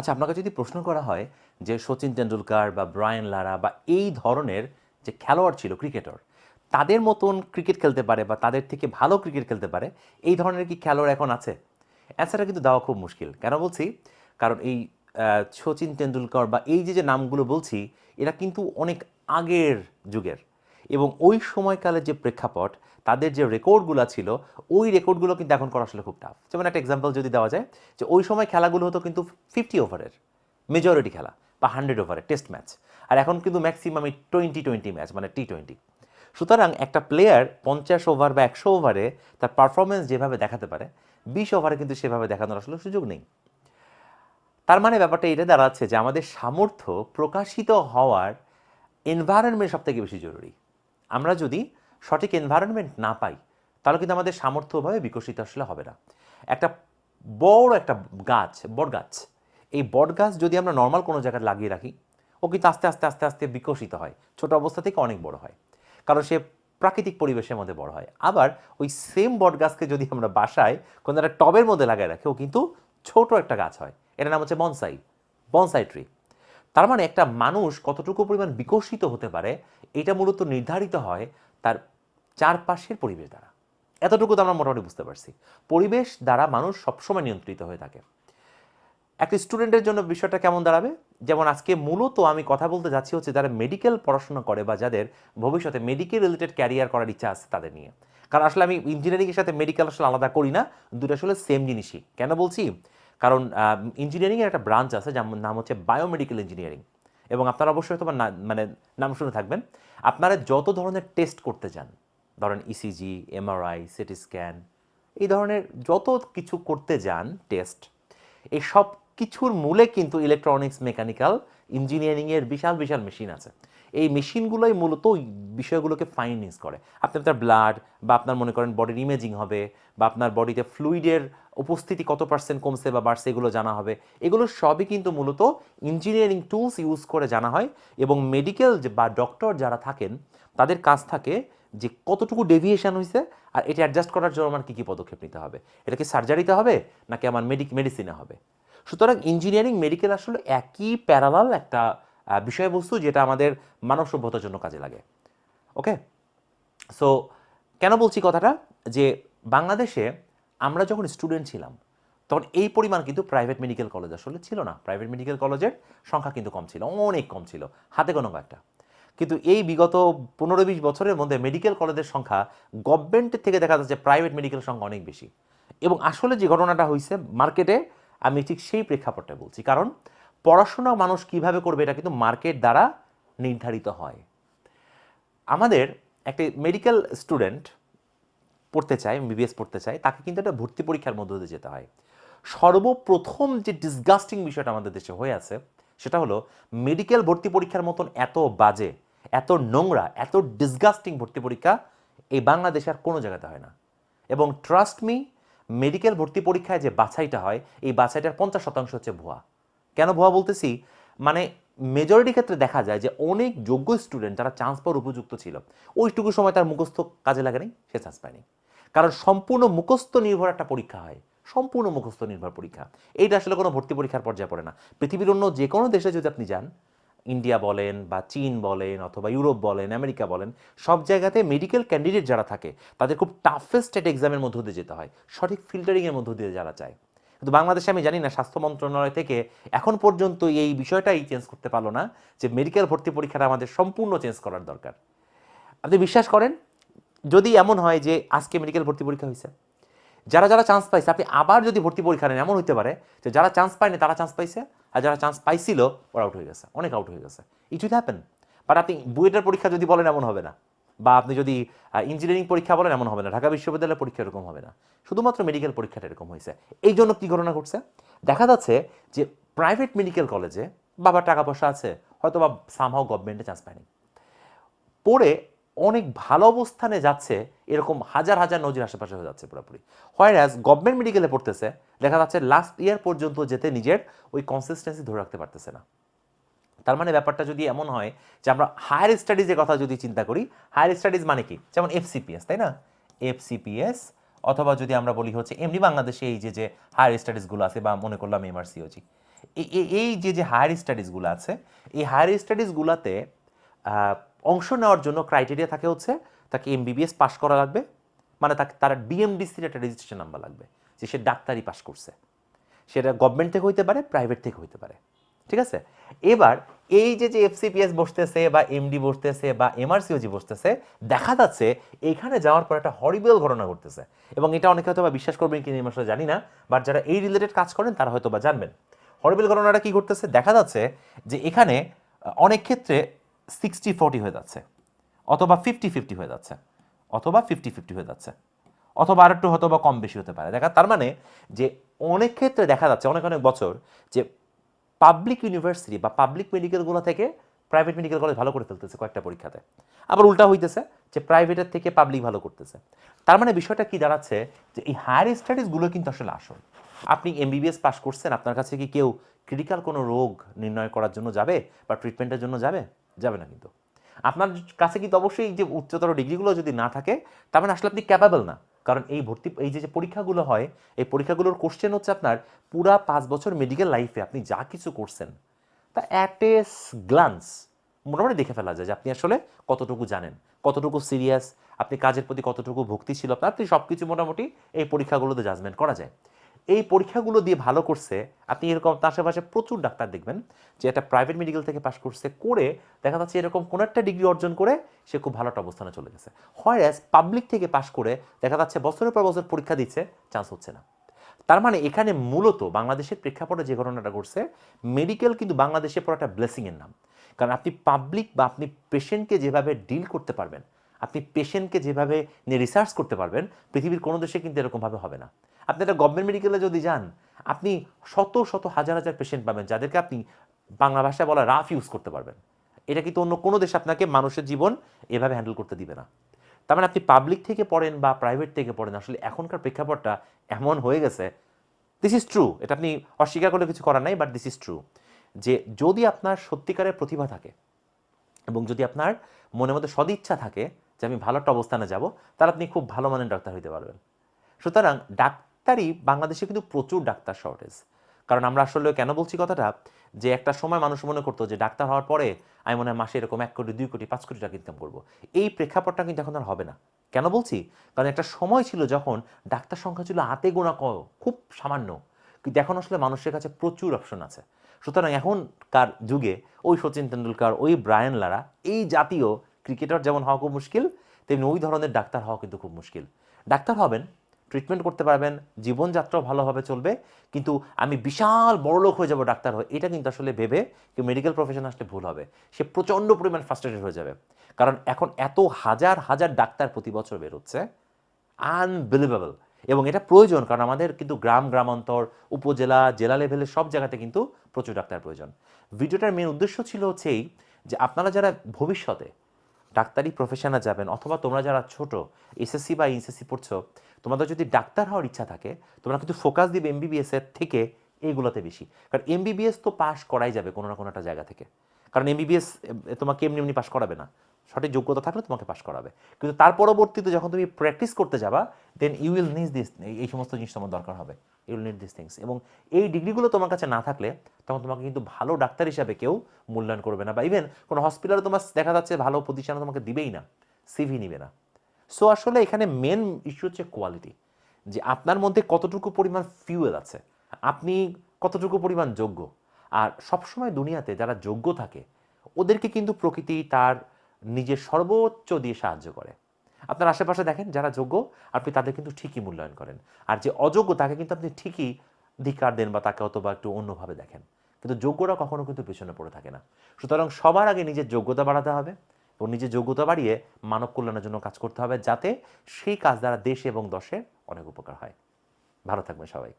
আচ্ছা আপনাকে যদি প্রশ্ন করা হয় যে সচিন তেন্ডুলকার বা ব্রায়ান লারা বা এই ধরনের যে খেলোয়াড় ছিল, ক্রিকেটার, তাদের মতন ক্রিকেট খেলতে পারে বা তাদের থেকে ভালো ক্রিকেট খেলতে পারে, এই ধরনের কি খেলোয়াড় এখন আছে? অ্যান্সারটা কিন্তু দেওয়া খুব মুশকিল। কেন বলছি? কারণ এই সচিন তেন্ডুলকর বা এই যে যে নামগুলো বলছি, এরা কিন্তু অনেক আগের যুগের। এবং ওই সময়কালের যে প্রেক্ষাপট, তাদের যে রেকর্ডগুলো ছিল, ওই রেকর্ডগুলো কিন্তু এখন করা আসলে খুব টাফ যেমন একটা এক্সাম্পল যদি দেওয়া যায়, যে ওই সময় খেলাগুলো হতো কিন্তু ফিফটি ওভারের মেজরিটি খেলা বা হান্ড্রেড ওভারের টেস্ট ম্যাচ আর এখন কিন্তু ম্যাক্সিমামই টোয়েন্টি টোয়েন্টি ম্যাচ মানে টি টোয়েন্টি সুতরাং একটা প্লেয়ার পঞ্চাশ ওভার বা একশো ওভারে তার পারফরমেন্স যেভাবে দেখাতে পারে, বিশ ওভারে কিন্তু সেভাবে দেখানোর আসলে সুযোগ নেই। তার মানে ব্যাপারটা এটা দাঁড়াচ্ছে যে আমাদের সামর্থ্য প্রকাশিত হওয়ার এনভায়রনমেন্ট সব থেকে বেশি জরুরি। আমরা যদি সঠিক এনভায়রনমেন্ট না পাই, তাহলে কিন্তু আমাদের সামর্থ্যভাবে বিকশিত আসলে হবে না। একটা বড় একটা গাছ বট গাছ এই বট গাছ যদি আমরা নর্মাল কোনো জায়গায় লাগিয়ে রাখি, ও কিন্তু আস্তে আস্তে আস্তে আস্তে বিকশিত হয়। ছোট অবস্থা থেকে অনেক বড় হয়। কারণ সে প্রাকৃতিক পরিবেশের মধ্যে বড় হয়। আবার ওই সেম বট গাছকে যদি আমরা বাসায় কোনো একটা টবের মধ্যে লাগায় রাখি, ও কিন্তু ছোট একটা গাছ হয়। এটার নাম হচ্ছে বনসাই বনসাই ট্রি তার মানে একটা মানুষ কতটুকু পরিমাণ বিকশিত হতে পারে, এটা মূলত নির্ধারিত হয় তার চারপাশের পরিবেশ দ্বারা। এতটুকু তো আমরা মোটামুটি বুঝতে পারছি। পরিবেশ দ্বারা মানুষ সবসময় নিয়ন্ত্রিত হয়ে থাকে। একটা স্টুডেন্টের জন্য বিষয়টা কেমন দাঁড়াবে? যেমন আজকে মূলত আমি কথা বলতে যাচ্ছি হচ্ছে যারা মেডিকেল পড়াশোনা করে বা যাদের ভবিষ্যতে মেডিকেল রিলেটেড ক্যারিয়ার করার ইচ্ছা আছে তাদের নিয়ে। কারণ আসলে আমি ইঞ্জিনিয়ারিংয়ের সাথে মেডিকেল আসলে আলাদা করি না, দুটো আসলে সেম জিনিসই। কেন বলছি? কারণ ইঞ্জিনিয়ারিংয়ের একটা ব্রাঞ্চ আছে যার নাম হচ্ছে বায়োমেডিক্যাল ইঞ্জিনিয়ারিং এবং আপনারা অবশ্যই তোমার মানে নাম শুনে থাকবেন। আপনারা যত ধরনের টেস্ট করতে যান ধরেন ইসিজি এমআরআই সিটি স্ক্যান এই ধরনের যত কিছু করতে যান টেস্ট এই সব কিছুর মূলে কিন্তু ইলেকট্রনিক্স মেকানিক্যাল ইঞ্জিনিয়ারিংয়ের বিশাল বিশাল মেশিন আছে। এই মেশিনগুলোই মূলত বিষয়গুলোকে ফাইন্যান্স করে। আপনি আপনার ব্লাড বা আপনার মনে করেন বডির ইমেজিং হবে, বা আপনার বডিতে ফ্লুইডের উপস্থিতি কত পার্সেন্ট কমছে বা বাড়ছে এগুলো জানা হবে। এগুলো সবই কিন্তু মূলত ইঞ্জিনিয়ারিং টুলস ইউজ করে জানা হয় এবং মেডিকেল বা ডক্টর যারা থাকেন, তাদের কাজ থাকে যে কতটুকু ডেভিয়েশন হয়েছে আর এটা অ্যাডজাস্ট করার জন্য আমার কী কী পদক্ষেপ নিতে হবে। এটা কি সার্জারিতে হবে নাকি আমার মেডিক মেডিসিনে হবে? সুতরাং ইঞ্জিনিয়ারিং মেডিকেল আসলে একই প্যারালাল একটা বিষয়বস্তু যেটা আমাদের মানব সভ্যতার জন্য কাজে লাগে। ওকে সো কেন বলছি কথাটা? যে বাংলাদেশে আমরা যখন স্টুডেন্ট ছিলাম, তখন এই পরিমাণ কিন্তু প্রাইভেট মেডিকেল কলেজ আসলে ছিল না। প্রাইভেট মেডিকেল কলেজের সংখ্যা কিন্তু কম ছিল, অনেক কম ছিল, হাতে কোনো একটা। কিন্তু এই বিগত পনেরো বিশ বছরের মধ্যে মেডিকেল কলেজের সংখ্যা গভর্নমেন্টের থেকে দেখা যাচ্ছে প্রাইভেট মেডিকেল সংখ্যা অনেক বেশি। এবং আসলে যে ঘটনাটা হয়েছে মার্কেটে আমি ঠিক সেই প্রেক্ষাপটটা বলছি। কারণ পড়াশোনা মানুষ কীভাবে করবে এটা কিন্তু মার্কেট দ্বারা নির্ধারিত হয়। আমাদের একটি মেডিকেল স্টুডেন্ট পড়তে চায় বিবিএস পড়তে চায়, তাকে কিন্তু একটা ভর্তি পরীক্ষার মধ্য দিয়ে যেতে হয়। সর্বপ্রথম যে ডিসগাস্টিং বিষয়টা আমাদের দেশে হয়ে আছে, সেটা হলো মেডিকেল ভর্তি পরীক্ষার মতন এত বাজে, এত নোংরা, এত ডিসগাস্টিং ভর্তি পরীক্ষা এই বাংলাদেশে আর কোনো জায়গাতে হয় না। এবং ট্রাস্ট মি মেডিকেল ভর্তি পরীক্ষায় যে বাছাইটা হয়, এই বাছাইটার পঞ্চাশ শতাংশ হচ্ছে ভুয়া। কেন ভুয়া বলতেছি? মানে মেজরিটি ক্ষেত্রে দেখা যায় যে অনেক যোগ্য স্টুডেন্ট যারা চান্স পাওয়ার উপযুক্ত ছিল, ওইটুকু সময় তার মুখস্থ কাজে লাগে নাই, সে চান্স পায়নি। কারণ সম্পূর্ণ মুখস্থ নির্ভর একটা পরীক্ষা হয়। সম্পূর্ণ মুখস্থ নির্ভর পরীক্ষা। এইটা আসলে কোনো ভর্তি পরীক্ষার পর্যায়ে পড়ে না। পৃথিবীর অন্য যে কোনো দেশে যদি আপনি যান, ইন্ডিয়া বলেন বা চীন বলেন অথবা ইউরোপ বলেন, আমেরিকা বলেন, সব জায়গাতে মেডিকেল ক্যান্ডিডেট যারা থাকে, তাদের খুব টাফেস্ট একটা এক্সামের মধ্য দিয়ে যেতে হয়। সঠিক ফিল্টারিংয়ের মধ্য দিয়ে যারা চায়। কিন্তু বাংলাদেশে আমি জানি না, স্বাস্থ্য মন্ত্রণালয় থেকে এখন পর্যন্ত এই বিষয়টাই চেঞ্জ করতে পারল না যে মেডিকেল ভর্তি পরীক্ষাটা আমাদের সম্পূর্ণ চেঞ্জ করার দরকার। আপনি বিশ্বাস করেন? যদি এমন হয় যে আজকে মেডিকেল ভর্তি পরীক্ষা হয়েছে, যারা যারা চান্স পাইছে, আপনি আবার যদি ভর্তি পরীক্ষা নেন, এমন হতে পারে যে যারা চান্স পায়নি তারা চান্স পাইছে, আর যারা চান্স পাইছিল, ওরা আউট হয়ে গেছে, অনেক আউট হয়ে গেছে। ইট উইল হ্যাপেন বাট আপনি বুয়েটের পরীক্ষা যদি বলেন, এমন হবে না। বা আপনি যদি ইঞ্জিনিয়ারিং পরীক্ষা বলেন, এমন হবে না। ঢাকা বিশ্ববিদ্যালয়ের পরীক্ষা এরকম হবে না। শুধুমাত্র মেডিকেল পরীক্ষাটা এরকম হয়েছে। এই জন্য কী ঘটনা ঘটছে? দেখা যাচ্ছে যে প্রাইভেট মেডিকেল কলেজে বাবার টাকা পয়সা আছে হয়তো বা সামহাও গভর্নমেন্টে চান্স পায়নি। পড়ে অনেক ভালো অবস্থানে যাচ্ছে, এরকম হাজার হাজার নজির আশেপাশে হয়ে যাচ্ছে পুরোপুরি। হয় অ্যাজ গভর্নমেন্ট মেডিকেলে পড়তেছে, দেখা যাচ্ছে লাস্ট ইয়ার পর্যন্ত যেতে নিজের ওই কনসিস্টেন্সি ধরে রাখতে পারতেছে না। তার মানে ব্যাপারটা যদি এমন হয় যে আমরা হায়ার স্টাডিজের কথা যদি চিন্তা করি হায়ার স্টাডিজ মানে কি? যেমন এফসিপিএস তাই না? এফসিপিএস অথবা যদি আমরা বলি হচ্ছে এমনি বাংলাদেশে এই যে যে হায়ার স্টাডিজগুলো আছে, বা মনে করলাম এমআরসিওজি এই যে যে হায়ার স্টাডিজগুলো আছে, এই হায়ার স্টাডিজগুলোতে অংশ নেওয়ার জন্য ক্রাইটেরিয়া থাকে হচ্ছে, তাকে এমবিবিএস পাশ করা লাগবে মানে তাকে, তার ডিএমডিসির একটা রেজিস্ট্রেশন নাম্বার লাগবে, যে সে ডাক্তারি পাশ করছে। সেটা গভর্নমেন্ট থেকে হইতে পারে প্রাইভেট থেকে হইতে পারে। ঠিক আছে? এবার এই যে যে এফসিপিএস বসতেছে বা এমডি বসতেছে বা এমআরসিওজি বসতেছে, দেখা যাচ্ছে এখানে যাওয়ার পর একটা হরিবেল ঘটনা ঘটতেছে। এবং এটা অনেকে হয়তো বা বিশ্বাস করবেন কিনা আসলে জানি না বাট যারা এই রিলেটেড কাজ করেন, তারা হয়তো বা জানবেন। হরিবেল ঘটনাটা কি ঘটতেছে? দেখা যাচ্ছে যে এখানে অনেক ক্ষেত্রে সিক্সটি ফোর্টি হয়ে যাচ্ছে, অথবা ফিফটি ফিফটি হয়ে যাচ্ছে, অথবা ফিফটি ফিফটি হয়ে যাচ্ছে, অথবা আরেকটু হয়তো বা কম বেশি হতে পারে। দেখা, তার মানে যে অনেক ক্ষেত্রে দেখা যাচ্ছে, অনেক অনেক বছর যে পাবলিক ইউনিভার্সিটি বা পাবলিক মেডিকেলগুলো থেকে প্রাইভেট মেডিকেল কলেজ ভালো করে ফেলতেছে কয়েকটা পরীক্ষাতে। আবার উল্টা হইতেছে যে প্রাইভেটের থেকে পাবলিক ভালো করতেছে। তার মানে বিষয়টা কি দাঁড়াচ্ছে? যে এই হায়ার স্টাডিজগুলো কিন্তু আসলে আসল। আপনি এমবিবিএস পাস করছেন, আপনার কাছে কি কেউ ক্রিটিক্যাল কোনো রোগ নির্ণয় করার জন্য যাবে বা ট্রিটমেন্টের জন্য যাবে? যাবে না কিন্তু। আপনার কাছে কিন্তু অবশ্যই যে উচ্চতর ডিগ্রিগুলো যদি না থাকে, তার মানে আসলে আপনি ক্যাপাবল না। কারণ এই ভর্তি, এই যে পরীক্ষাগুলো হয়, এই পরীক্ষাগুলোর কোশ্চেন হচ্ছে আপনার পুরা পাঁচ বছর মেডিকেল লাইফে আপনি যা কিছু করছেন, তা অ্যাট এ গ্লান্স মোটামুটি দেখে ফেলা যায় যে আপনি আসলে কতটুকু জানেন, কতটুকু সিরিয়াস আপনি কাজের প্রতি কতটুকু ভক্তি ছিল আপনার, আপনি সব কিছু মোটামুটি এই পরীক্ষাগুলোতে জাজমেন্ট করা যায়। এই পরীক্ষাগুলো দিয়ে ভালো করছে, আপনি এরকম আশেপাশে প্রচুর ডাক্তার দেখবেন যে একটা প্রাইভেট মেডিকেল থেকে পাশ করছে করে দেখা যাচ্ছে এরকম কোনো একটা ডিগ্রি অর্জন করে সে খুব ভালো একটা অবস্থানে চলে গেছে। হয় পাবলিক থেকে পাশ করে দেখা যাচ্ছে বছরের পর বছর পরীক্ষা দিচ্ছে চান্স হচ্ছে না। তার মানে এখানে মূলত বাংলাদেশের প্রেক্ষাপটে যে ঘটনাটা ঘটছে মেডিকেল কিন্তু বাংলাদেশে পুরো একটা ব্লেসিংয়ের নাম। কারণ আপনি পাবলিক বা আপনি পেশেন্টকে যেভাবে ডিল করতে পারবেন, আপনি পেশেন্টকে যেভাবে নিয়ে রিসার্চ করতে পারবেন, পৃথিবীর কোনো দেশে কিন্তু এরকমভাবে হবে না। আপনি একটা গভর্নমেন্ট মেডিকেলে যদি যান, আপনি শত শত হাজার হাজার পেশেন্ট পাবেন যাদেরকে আপনি বাংলা ভাষায় বলা রাফ ইউজ করতে পারবেন। এটা কিন্তু অন্য কোনো দেশ আপনাকে মানুষের জীবন এভাবে হ্যান্ডেল করতে দিবে না। তার মানে আপনি পাবলিক থেকে পড়েন বা প্রাইভেট থেকে পড়েন, আসলে এখনকার প্রেক্ষাপটটা এমন হয়ে গেছে। দিস ইজ ট্রু এটা আপনি অস্বীকার করলে কিছু করার নাই বাট দিস ইজ ট্রু যে যদি আপনার সত্যিকারের প্রতিভা থাকে এবং যদি আপনার মনের মধ্যে সদিচ্ছা থাকে যে আমি ভালো একটা অবস্থানে যাব, তাহলে আপনি খুব ভালো মানের ডাক্তার হইতে পারবেন। সুতরাং ডাক্তারই বাংলাদেশে কিন্তু প্রচুর ডাক্তার শর্টেজ কারণ আমরা আসলে কেন বলছি কথাটা? যে একটা সময় মানুষ মনে করতো যে ডাক্তার হওয়ার পরে আমি মনে হয় মাসে এরকম এক কোটি, দুই কোটি, পাঁচ কোটি টাকা ইনকাম করব। এই প্রেক্ষাপটটা কিন্তু এখন আর হবে না। কেন বলছি? কারণ একটা সময় ছিল যখন ডাক্তার সংখ্যা ছিল হাতে গোনা ক খুব সামান্য। কিন্তু এখন আসলে মানুষের কাছে প্রচুর অপশন আছে। সুতরাং এখনকার যুগে ওই সচিন তেন্ডুলকার, ওই ব্রায়ান লারা, এই জাতীয় ক্রিকেটার যেমন হওয়া খুব মুশকিল, তেমনি ওই ধরনের ডাক্তার হওয়া কিন্তু খুব মুশকিল। ডাক্তার হবেন ট্রিটমেন্ট করতে পারবেন, জীবনযাত্রাও ভালোভাবে চলবে, কিন্তু আমি বিশাল বড়লোক হয়ে যাব ডাক্তার হয়ে, এটা কিন্তু আসলে ভেবে কেউ মেডিকেল প্রফেশন আসলে ভুল হবে। সে প্রচণ্ড পরিমাণ ফার্স্ট্রেটেড হয়ে যাবে। কারণ এখন এত হাজার হাজার ডাক্তার প্রতি বছর বেরোচ্ছে আনবিলিভেবল এবং এটা প্রয়োজন, কারণ আমাদের কিন্তু গ্রাম, গ্রামান্তর, উপজেলা, জেলা লেভেলের সব জায়গাতে কিন্তু প্রচুর ডাক্তার প্রয়োজন। ভিডিওটার মেন উদ্দেশ্য ছিল হচ্ছে এই যে আপনারা যারা ভবিষ্যতে ডাক্তারি প্রফেশনে যাবেন অথবা তোমরা যারা ছোট এসএসসি বা এনসিসি পড়ছো, তোমাদের যদি ডাক্তার হওয়ার ইচ্ছা থাকে, তোমরা কিন্তু ফোকাস দিবে এমবিবিএস এর থেকে এইগুলোতে বেশি। কারণ এমবিবিএস তো পাশ করাই যাবে কোনো না কোনো একটা জায়গা থেকে। কারণ এমবিবিএস তোমাকে এমনি এমনি পাশ করাবে না। সঠিক যোগ্যতা থাকলে তোমাকে পাশ করাবে। কিন্তু তার পরবর্তীতে যখন তুমি প্র্যাকটিস করতে যাবা then you will need this এই সমস্ত জিনিস তোমার দরকার হবে। You will need this things এবং এই ডিগ্রিগুলো তোমার কাছে না থাকলে তখন তোমাকে কিন্তু ভালো ডাক্তার হিসাবে কেউ মূল্যায়ন করবে না। বা ইভেন কোনো হসপিটালে তোমার দেখা যাচ্ছে ভালো প্রতিষ্ঠানে তোমাকে দিবেই না সিভি নিবে না। সো আসলে এখানে মেন ইস্যু হচ্ছে কোয়ালিটি যে আপনার মধ্যে কতটুকু পরিমাণ ফিউয়েল আছে, আপনি কতটুকু পরিমাণ যোগ্য। আর সবসময় দুনিয়াতে যারা যোগ্য থাকে, ওদেরকে কিন্তু প্রকৃতি, তার নিজের সর্বোচ্চ দিয়ে সাহায্য করে। আপনার আশেপাশে দেখেন যারা যোগ্য, আপনি তাদের কিন্তু ঠিকই মূল্যায়ন করেন। আর যে অযোগ্য, তাকে কিন্তু আপনি ঠিকই ধিকার দেন বা তাকে অথবা একটু অন্যভাবে দেখেন। কিন্তু যোগ্যরা কখনো কিন্তু পেছনে পড়ে থাকে না। সুতরাং সবার আগে নিজের যোগ্যতা বাড়াতে হবে এবং নিজের যোগ্যতা বাড়িয়ে মানব কল্যাণের জন্য কাজ করতে হবে যাতে সেই কাজ দ্বারা দেশ এবং দশের অনেক উপকার হয়। ভালো থাকবেন সবাই।